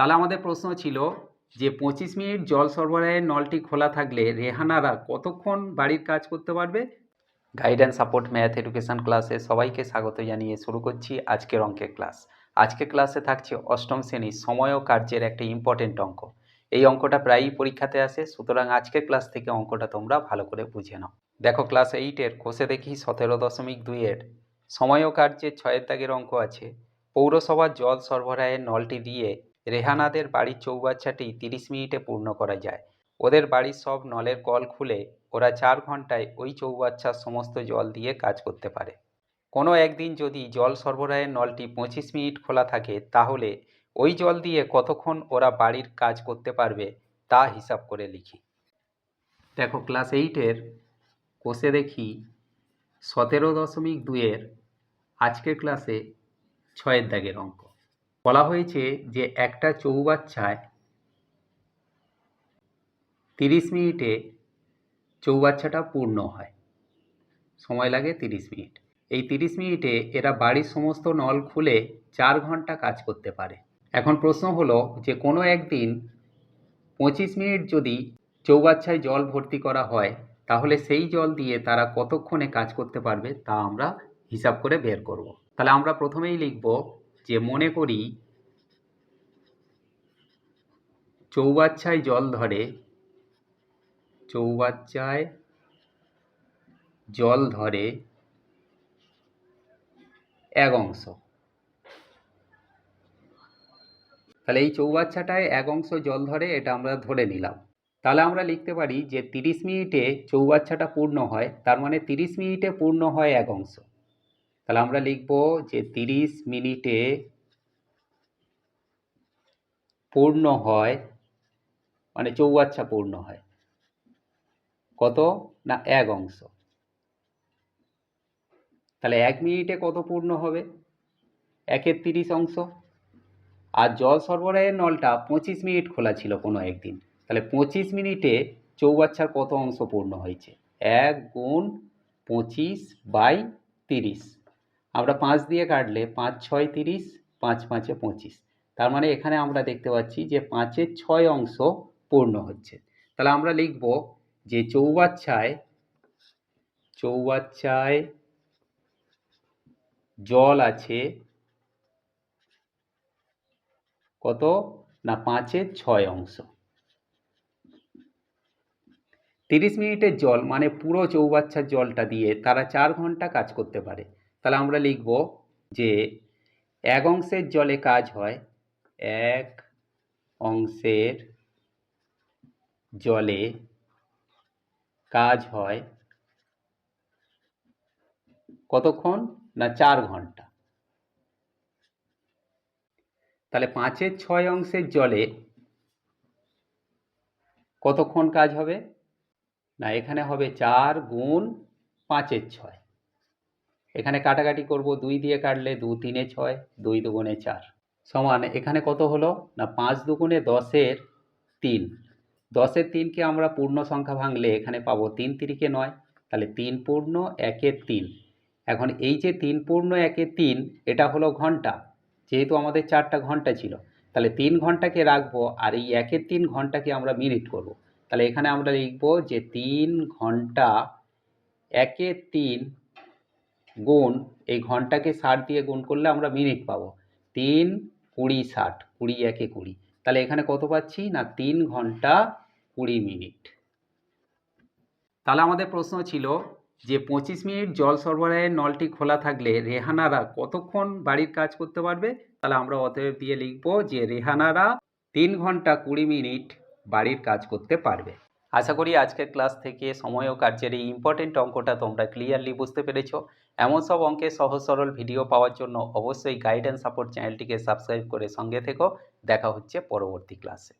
তাহলে আমাদের প্রশ্ন ছিল যে পঁচিশ মিনিট জল সরবরাহের নলটি খোলা থাকলে রেহানারা কতক্ষণ বাড়ির কাজ করতে পারবে? গাইডেন্স সাপোর্ট ম্যাথ এডুকেশন ক্লাসে সবাইকে স্বাগত জানিয়ে শুরু করছি আজকের অঙ্কের ক্লাস আজকের ক্লাসে থাকছে অষ্টম শ্রেণির সময় ও কার্যের একটা ইম্পর্টেন্ট অঙ্ক। এই অঙ্কটা প্রায়ই পরীক্ষাতে আসে, সুতরাং আজকের ক্লাস থেকে অঙ্কটা তোমরা ভালো করে বুঝে নাও। দেখো ক্লাস এইটের কোষে দেখি সতেরো দশমিক দুইয়ের সময় ও কার্যের ছয়ের দাগের অঙ্ক আছে। পৌরসভার জল সরবরাহের নলটি দিয়ে রেহানাদের বাড়ির চৌবাচ্চাটি তিরিশ মিনিটে পূর্ণ করা যায়। ওদের বাড়ির সব নলের কল খুলে ওরা চার ঘন্টায় ওই চৌবাচ্চার সমস্ত জল দিয়ে কাজ করতে পারে। কোনো একদিন যদি জল সরবরাহের নলটি পঁচিশ মিনিট খোলা থাকে, তাহলে ওই জল দিয়ে কতক্ষণ ওরা বাড়ির কাজ করতে পারবে তা হিসাব করে লিখি। দেখো, ক্লাস এইটের কোষে দেখি সতেরো দশমিক দুইয়ের আজকের ক্লাসে ছয়ের দাগের অঙ্ক। বলা হয়েছে যে একটা চৌবাচ্চায় তিরিশ মিনিটে চৌবাচ্চাটা পূর্ণ হয়। সময় লাগে তিরিশ মিনিট। এই তিরিশ মিনিটে এরা বাড়ির সমস্ত নল খুলে চার ঘণ্টা কাজ করতে পারে। এখন প্রশ্ন হলো যে কোনো একদিন পঁচিশ মিনিট যদি চৌবাচ্চায় জল ভর্তি করা হয়, তাহলে সেই জল দিয়ে তারা কতক্ষণে কাজ করতে পারবে তা আমরা হিসাব করে বের করব। তাহলে আমরা প্রথমেই লিখব যে মনে করি চৌবাচ্চায় জল ধরে, চৌবাচ্চায় জল ধরে এক অংশ। তাহলে এই চৌবাচ্চাটায় এক অংশ জল ধরে, এটা আমরা ধরে নিলাম। তাহলে আমরা লিখতে পারি যে তিরিশ মিনিটে চৌবাচ্চাটা পূর্ণ হয়, তার মানে তিরিশ মিনিটে পূর্ণ হয় এক অংশ। তাহলে আমরা লিখব যে তিরিশ মিনিটে পূর্ণ হয় মানে চৌবাচ্চা পূর্ণ হয়। কত? না, এক অংশ। তাহলে এক মিনিটে কত পূর্ণ হবে? একের তিরিশ অংশ। আর জল সরবরাহের নলটা পঁচিশ মিনিট খোলা ছিল কোনো একদিন। তাহলে পঁচিশ মিনিটে চৌবাচ্চার কত অংশ পূর্ণ হয়েছে? এক গুণ পঁচিশ বাই তিরিশ। আমরা পাঁচ দিয়ে কাটলে পাঁচ, ছয়, তিরিশ, পাঁচ, পাঁচে পঁচিশ। তার মানে এখানে আমরা দেখতে পাচ্ছি যে পাঁচের ছয় অংশ পূর্ণ হচ্ছে। তাহলে আমরা লিখব যে চৌবাচ্চায় চৌবাচ্চায় জল আছে কত? না পাঁচের ছয় অংশ। তিরিশ মিনিটের জল মানে পুরো চৌবাচ্চার জলটা দিয়ে তারা চার ঘণ্টা কাজ করতে পারে। তাহলে আমরা লিখব যে এক অংশের জলে কাজ হয়, এক অংশের জলে কাজ হয় কতক্ষণ না চার ঘণ্টা। তাহলে পাঁচের ছয় অংশের জলে কতক্ষণ কাজ হবে? না, এখানে হবে চার গুণ পাঁচের ছয়। এখানে কাটাকাটি করব দুই দিয়ে কাটলে দু তিনে ছয়, দুই দুগুণে চার। সমান, এখানে কত হলো? না, পাঁচ দুগুণে দশের তিন। দশের তিনকে আমরা পূর্ণ সংখ্যা ভাঙলে এখানে পাবো তিন তিরিকে নয়। তাহলে তিন পূর্ণ একের তিন। এখন এই যে তিন পূর্ণ, একে তিন, এটা হলো ঘণ্টা। যেহেতু আমাদের চারটা ঘণ্টা ছিল, তাহলে তিন ঘন্টাকে রাখব আর এই একের তিন ঘন্টাকে আমরা মিনিট করব। তাহলে এখানে আমরা লিখব যে তিন ঘণ্টা একের তিন গুণ, এই ঘন্টাকে ষাট দিয়ে গুণ করলে আমরা মিনিট পাবো। তিন, কুড়ি, ষাট, কুড়ি, একে কুড়ি। তাহলে এখানে কত পাচ্ছি? না, তিন ঘণ্টা কুড়ি মিনিট। তাহলে আমাদের প্রশ্ন ছিল যে পঁচিশ মিনিট জল সরবরাহের নলটি খোলা থাকলে রেহানারা কতক্ষণ বাড়ির কাজ করতে পারবে? তাহলে আমরা অতএব দিয়ে লিখব যে রেহানারা তিন ঘণ্টা কুড়ি মিনিট বাড়ির কাজ করতে পারবে। আশা করি আজকের ক্লাস থেকে সময় ও কার্যের এই ইম্পর্টেন্ট অঙ্কটা তোমরা ক্লিয়ারলি বুঝতে পেরেছ। এমন সব অঙ্কের সহজ সরল ভিডিও পাওয়ার জন্য অবশ্যই গাইড অ্যান্ড সাপোর্ট চ্যানেলটিকে সাবস্ক্রাইব করে সঙ্গে থেকো। দেখা হচ্ছে পরবর্তী ক্লাসে